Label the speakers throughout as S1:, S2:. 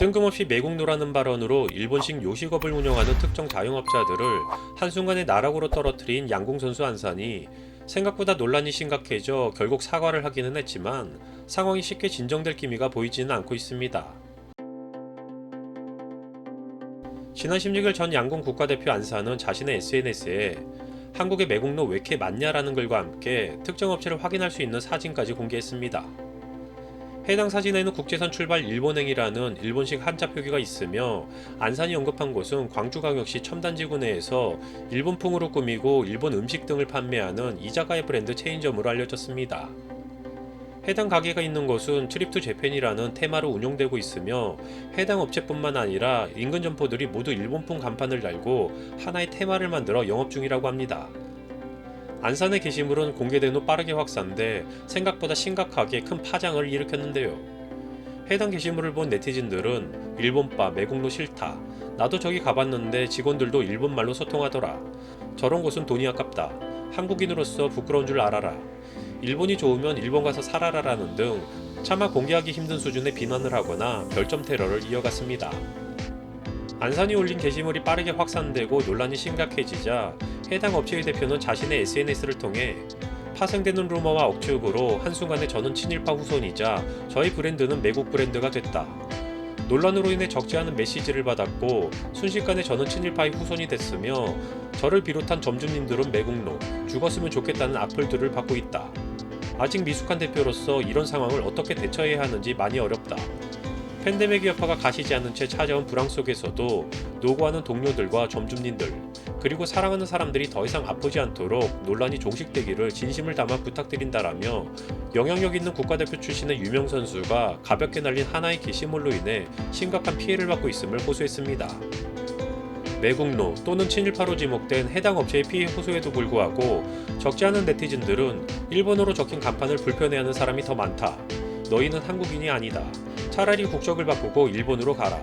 S1: 뜬금없이 매국노라는 발언으로 일본식 요식업을 운영하는 특정 자영업자들을 한순간에 나락으로 떨어뜨린 양궁 선수 안산이 생각보다 논란이 심각해져 결국 사과를 하기는 했지만 상황이 쉽게 진정될 기미가 보이지는 않고 있습니다. 지난 16일 전 양궁 국가대표 안산은 자신의 SNS에 한국의 매국노 왜 이렇게 많냐라는 글과 함께 특정 업체를 확인할 수 있는 사진까지 공개했습니다. 해당 사진에는 국제선 출발 일본행이라는 일본식 한자 표기가 있으며 안산이 언급한 곳은 광주광역시 첨단지구 내에서 일본풍으로 꾸미고 일본 음식 등을 판매하는 이자카야 브랜드 체인점으로 알려졌습니다. 해당 가게가 있는 곳은 트립 투 재팬이라는 테마로 운영되고 있으며 해당 업체뿐만 아니라 인근 점포들이 모두 일본풍 간판을 달고 하나의 테마를 만들어 영업 중이라고 합니다. 안산의 게시물은 공개된 후 빠르게 확산돼 생각보다 심각하게 큰 파장을 일으켰는데요. 해당 게시물을 본 네티즌들은 일본바 매국노 싫다. 나도 저기 가봤는데 직원들도 일본말로 소통하더라. 저런 곳은 돈이 아깝다. 한국인으로서 부끄러운 줄 알아라. 일본이 좋으면 일본 가서 살아라라는 등 차마 공개하기 힘든 수준의 비난을 하거나 별점 테러를 이어갔습니다. 안산이 올린 게시물이 빠르게 확산되고 논란이 심각해지자 해당 업체의 대표는 자신의 SNS를 통해 파생되는 루머와 억측으로 한순간에 저는 친일파 후손이자 저희 브랜드는 매국 브랜드가 됐다. 논란으로 인해 적지 않은 메시지를 받았고 순식간에 저는 친일파의 후손이 됐으며 저를 비롯한 점주님들은 매국노 죽었으면 좋겠다는 악플들을 받고 있다. 아직 미숙한 대표로서 이런 상황을 어떻게 대처해야 하는지 많이 어렵다. 팬데믹 여파가 가시지 않은 채 찾아온 불황 속에서도 노고하는 동료들과 점주님들 그리고 사랑하는 사람들이 더 이상 아프지 않도록 논란이 종식되기를 진심을 담아 부탁드린다라며 영향력 있는 국가대표 출신의 유명 선수가 가볍게 날린 하나의 게시물로 인해 심각한 피해를 받고 있음을 호소했습니다. 매국노 또는 친일파로 지목된 해당 업체의 피해 호소에도 불구하고 적지 않은 네티즌들은 일본어로 적힌 간판을 불편해하는 사람이 더 많다. 너희는 한국인이 아니다. 차라리 국적을 바꾸고 일본으로 가라.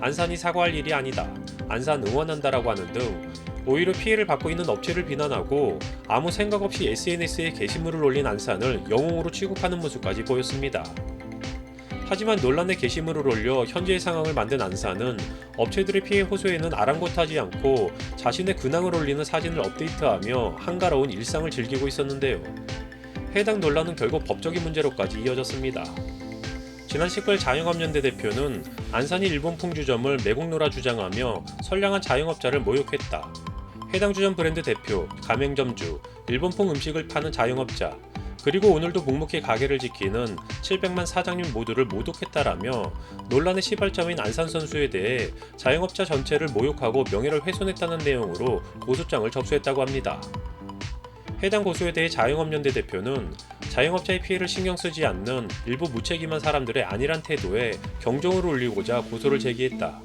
S1: 안산이 사과할 일이 아니다. 안산 응원한다라고 하는 등 오히려 피해를 받고 있는 업체를 비난하고 아무 생각 없이 SNS에 게시물을 올린 안산을 영웅으로 취급하는 모습까지 보였습니다. 하지만 논란의 게시물을 올려 현재의 상황을 만든 안산은 업체들의 피해 호소에는 아랑곳하지 않고 자신의 근황을 올리는 사진을 업데이트하며 한가로운 일상을 즐기고 있었는데요. 해당 논란은 결국 법적인 문제로까지 이어졌습니다. 지난 10일 자영업연대 대표는 안산이 일본 풍 주점을 매국노라 주장하며 선량한 자영업자를 모욕했다. 해당 주점 브랜드 대표, 가맹점주, 일본풍 음식을 파는 자영업자, 그리고 오늘도 묵묵히 가게를 지키는 700만 사장님 모두를 모독했다라며 논란의 시발점인 안산 선수에 대해 자영업자 전체를 모욕하고 명예를 훼손했다는 내용으로 고소장을 접수했다고 합니다. 해당 고소에 대해 자영업연대 대표는 자영업자의 피해를 신경 쓰지 않는 일부 무책임한 사람들의 안일한 태도에 경종을 울리고자 고소를 제기했다.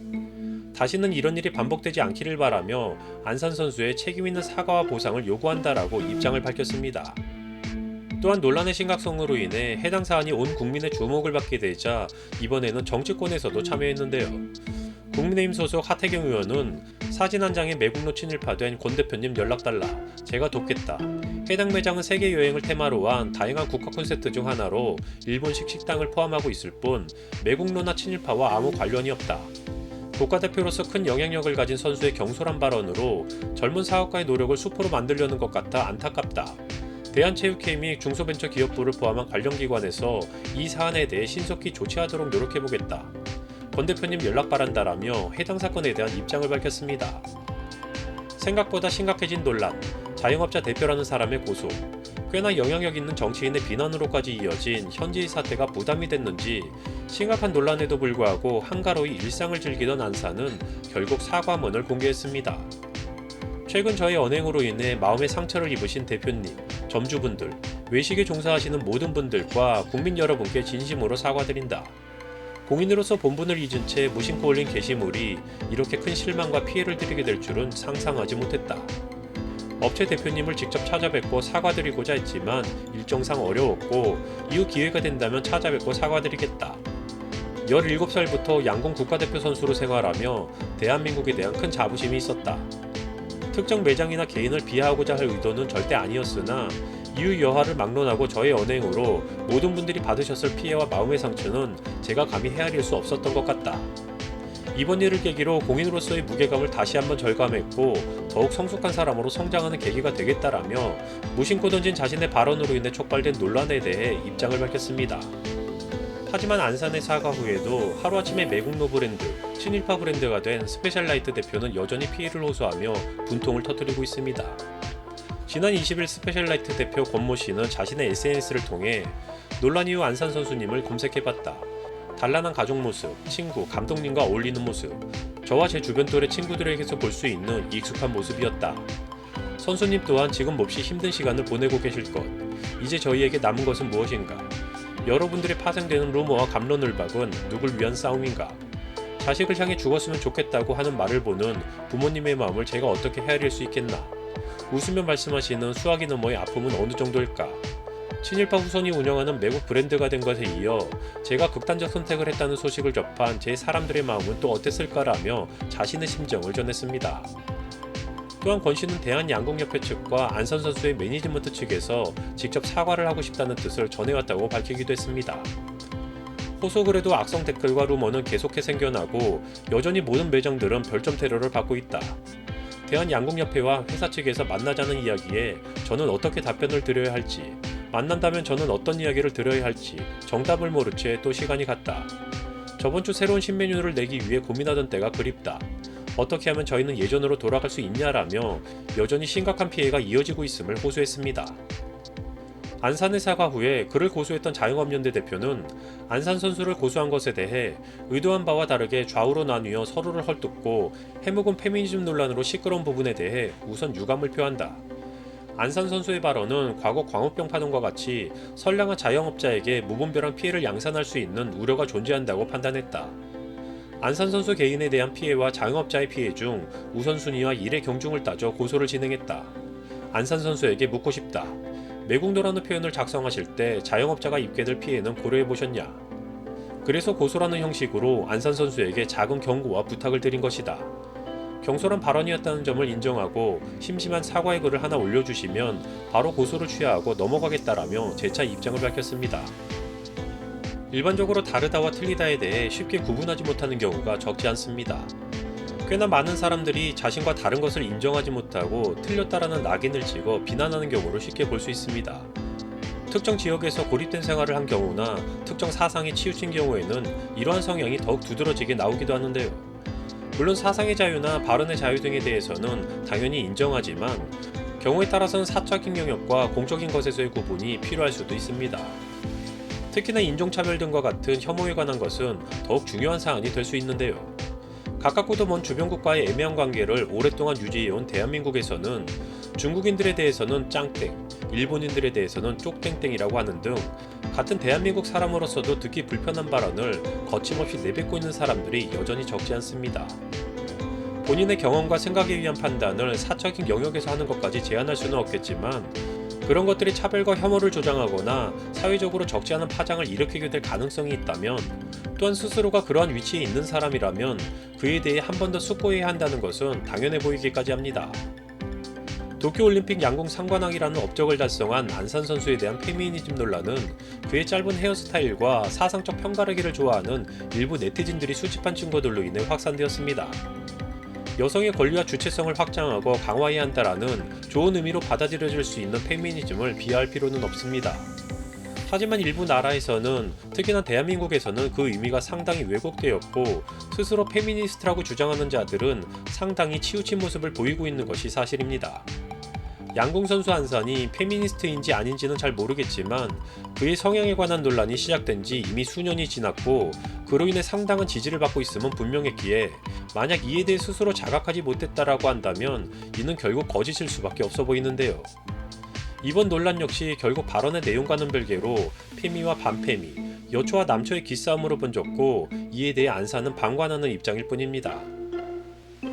S1: 다시는 이런 일이 반복되지 않기를 바라며 안산 선수의 책임 있는 사과와 보상을 요구한다라고 입장을 밝혔습니다. 또한 논란의 심각성으로 인해 해당 사안이 온 국민의 주목을 받게 되자 이번에는 정치권에서도 참여했는데요. 국민의힘 소속 하태경 의원은 사진 한 장에 매국노 친일파된 권 대표님 연락 달라. 제가 돕겠다. 해당 매장은 세계 여행을 테마로 한 다양한 국가 콘셉트 중 하나로 일본식 식당을 포함하고 있을 뿐 매국노나 친일파와 아무 관련이 없다. 국가대표로서 큰 영향력을 가진 선수의 경솔한 발언으로 젊은 사업가의 노력을 수포로 만들려는 것 같아 안타깝다. 대한체육회 및 중소벤처기업부를 포함한 관련 기관에서 이 사안에 대해 신속히 조치하도록 노력해보겠다. 권 대표님 연락 바란다라며 해당 사건에 대한 입장을 밝혔습니다. 생각보다 심각해진 논란, 자영업자 대표라는 사람의 고소, 꽤나 영향력 있는 정치인의 비난으로까지 이어진 현지의 사태가 부담이 됐는지 심각한 논란에도 불구하고 한가로이 일상을 즐기던 안사는 결국 사과문을 공개했습니다. 최근 저의 언행으로 인해 마음의 상처를 입으신 대표님, 점주분들, 외식에 종사하시는 모든 분들과 국민 여러분께 진심으로 사과드린다. 공인으로서 본분을 잊은 채 무심코 올린 게시물이 이렇게 큰 실망과 피해를 드리게 될 줄은 상상하지 못했다. 업체 대표님을 직접 찾아뵙고 사과드리고자 했지만 일정상 어려웠고 이후 기회가 된다면 찾아뵙고 사과드리겠다. 17살부터 양궁 국가대표 선수로 생활하며 대한민국에 대한 큰 자부심이 있었다. 특정 매장이나 개인을 비하하고자 할 의도는 절대 아니었으나 이유 여하를 막론하고 저의 언행으로 모든 분들이 받으셨을 피해와 마음의 상처는 제가 감히 헤아릴 수 없었던 것 같다. 이번 일을 계기로 공인으로서의 무게감을 다시 한번 절감했고 더욱 성숙한 사람으로 성장하는 계기가 되겠다라며 무심코 던진 자신의 발언으로 인해 촉발된 논란에 대해 입장을 밝혔습니다. 하지만 안산의 사과 후에도 하루아침에 매국노 브랜드, 친일파 브랜드가 된 스페셜라이트 대표는 여전히 피해를 호소하며 분통을 터뜨리고 있습니다. 지난 20일 스페셜라이트 대표 권모 씨는 자신의 SNS를 통해 논란 이후 안산 선수님을 검색해봤다. 단란한 가족 모습, 친구, 감독님과 어울리는 모습, 저와 제 주변 또래 친구들에게서 볼 수 있는 익숙한 모습이었다. 선수님 또한 지금 몹시 힘든 시간을 보내고 계실 것. 이제 저희에게 남은 것은 무엇인가? 여러분들의 파생되는 루머와 감론을박은 누굴 위한 싸움인가? 자식을 향해 죽었으면 좋겠다고 하는 말을 보는 부모님의 마음을 제가 어떻게 헤아릴 수 있겠나? 웃으며 말씀하시는 수학이 너머의 아픔은 어느 정도일까? 친일파 후손이 운영하는 매국 브랜드가 된 것에 이어 제가 극단적 선택을 했다는 소식을 접한 제 사람들의 마음은 또 어땠을까라며 자신의 심정을 전했습니다. 또한 권 씨는 대한양궁협회 측과 안선 선수의 매니지먼트 측에서 직접 사과를 하고 싶다는 뜻을 전해왔다고 밝히기도 했습니다. 호소글에도 악성 댓글과 루머는 계속해 생겨나고 여전히 모든 매장들은 별점 테러를 받고 있다. 대한양궁협회와 회사 측에서 만나자는 이야기에 저는 어떻게 답변을 드려야 할지, 만난다면 저는 어떤 이야기를 들어야 할지 정답을 모른 채 또 시간이 갔다. 저번 주 새로운 신메뉴를 내기 위해 고민하던 때가 그립다. 어떻게 하면 저희는 예전으로 돌아갈 수 있냐라며 여전히 심각한 피해가 이어지고 있음을 호소했습니다. 안산의 사과 후에 그를 고소했던 자영업연대 대표는 안산 선수를 고소한 것에 대해 의도한 바와 다르게 좌우로 나뉘어 서로를 헐뜯고 해묵은 페미니즘 논란으로 시끄러운 부분에 대해 우선 유감을 표한다. 안산 선수의 발언은 과거 광우병 파동과 같이 선량한 자영업자에게 무분별한 피해를 양산할 수 있는 우려가 존재한다고 판단했다. 안산 선수 개인에 대한 피해와 자영업자의 피해 중 우선순위와 일의 경중을 따져 고소를 진행했다. 안산 선수에게 묻고 싶다. 매국노라는 표현을 작성하실 때 자영업자가 입게 될 피해는 고려해 보셨냐? 그래서 고소라는 형식으로 안산 선수에게 작은 경고와 부탁을 드린 것이다. 경솔한 발언이었다는 점을 인정하고 심심한 사과의 글을 하나 올려주시면 바로 고소를 취하하고 넘어가겠다라며 재차 입장을 밝혔습니다. 일반적으로 다르다와 틀리다에 대해 쉽게 구분하지 못하는 경우가 적지 않습니다. 꽤나 많은 사람들이 자신과 다른 것을 인정하지 못하고 틀렸다라는 낙인을 찍어 비난하는 경우를 쉽게 볼 수 있습니다. 특정 지역에서 고립된 생활을 한 경우나 특정 사상에 치우친 경우에는 이러한 성향이 더욱 두드러지게 나오기도 하는데요. 물론 사상의 자유나 발언의 자유 등에 대해서는 당연히 인정하지만 경우에 따라서는 사적인 영역과 공적인 것에서의 구분이 필요할 수도 있습니다. 특히나 인종차별 등과 같은 혐오에 관한 것은 더욱 중요한 사안이 될 수 있는데요. 가깝고도 먼 주변국과의 애매한 관계를 오랫동안 유지해온 대한민국에서는 중국인들에 대해서는 짱땡, 일본인들에 대해서는 쪽땡땡이라고 하는 등 같은 대한민국 사람으로서도 듣기 불편한 발언을 거침없이 내뱉고 있는 사람들이 여전히 적지 않습니다. 본인의 경험과 생각에 의한 판단을 사적인 영역에서 하는 것까지 제한할 수는 없겠지만 그런 것들이 차별과 혐오를 조장하거나 사회적으로 적지 않은 파장을 일으키게 될 가능성이 있다면 또한 스스로가 그러한 위치에 있는 사람이라면 그에 대해 한 번 더 숙고해야 한다는 것은 당연해 보이기까지 합니다. 도쿄올림픽 양궁 상관왕이라는 업적을 달성한 안산 선수에 대한 페미니즘 논란은 그의 짧은 헤어스타일과 사상적 편가르기를 좋아하는 일부 네티즌들이 수집한 증거들로 인해 확산되었습니다. 여성의 권리와 주체성을 확장하고 강화해야 한다라는 좋은 의미로 받아들여질 수 있는 페미니즘을 비하할 필요는 없습니다. 하지만 일부 나라에서는 특히나 대한민국에서는 그 의미가 상당히 왜곡되었고 스스로 페미니스트라고 주장하는 자들은 상당히 치우친 모습을 보이고 있는 것이 사실입니다. 양궁 선수 안산이 페미니스트인지 아닌지는 잘 모르겠지만 그의 성향에 관한 논란이 시작된 지 이미 수년이 지났고 그로 인해 상당한 지지를 받고 있음은 분명했기에 만약 이에 대해 스스로 자각하지 못했다라고 한다면 이는 결국 거짓일 수밖에 없어 보이는데요. 이번 논란 역시 결국 발언의 내용과는 별개로 페미와 반페미, 여초와 남초의 기싸움으로 번졌고 이에 대해 안사는 방관하는 입장일 뿐입니다.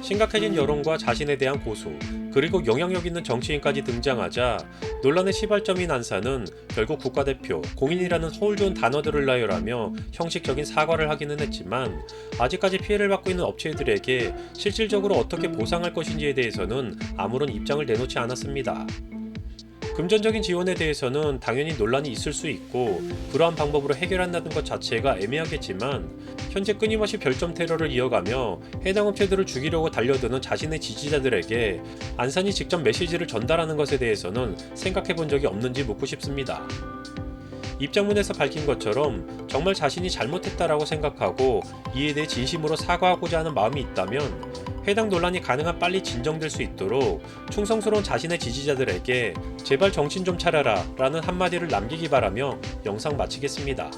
S1: 심각해진 여론과 자신에 대한 고소, 그리고 영향력 있는 정치인까지 등장하자 논란의 시발점인 안사는 결국 국가대표, 공인이라는 서울 좋은 단어들을 나열하며 형식적인 사과를 하기는 했지만 아직까지 피해를 받고 있는 업체들에게 실질적으로 어떻게 보상할 것인지에 대해서는 아무런 입장을 내놓지 않았습니다. 금전적인 지원에 대해서는 당연히 논란이 있을 수 있고 그러한 방법으로 해결한다는 것 자체가 애매하겠지만 현재 끊임없이 별점 테러를 이어가며 해당 업체들을 죽이려고 달려드는 자신의 지지자들에게 안산이 직접 메시지를 전달하는 것에 대해서는 생각해 본 적이 없는지 묻고 싶습니다. 입장문에서 밝힌 것처럼 정말 자신이 잘못했다라고 생각하고 이에 대해 진심으로 사과하고자 하는 마음이 있다면 해당 논란이 가능한 빨리 진정될 수 있도록 충성스러운 자신의 지지자들에게 제발 정신 좀 차려라 라는 한마디를 남기기 바라며 영상 마치겠습니다.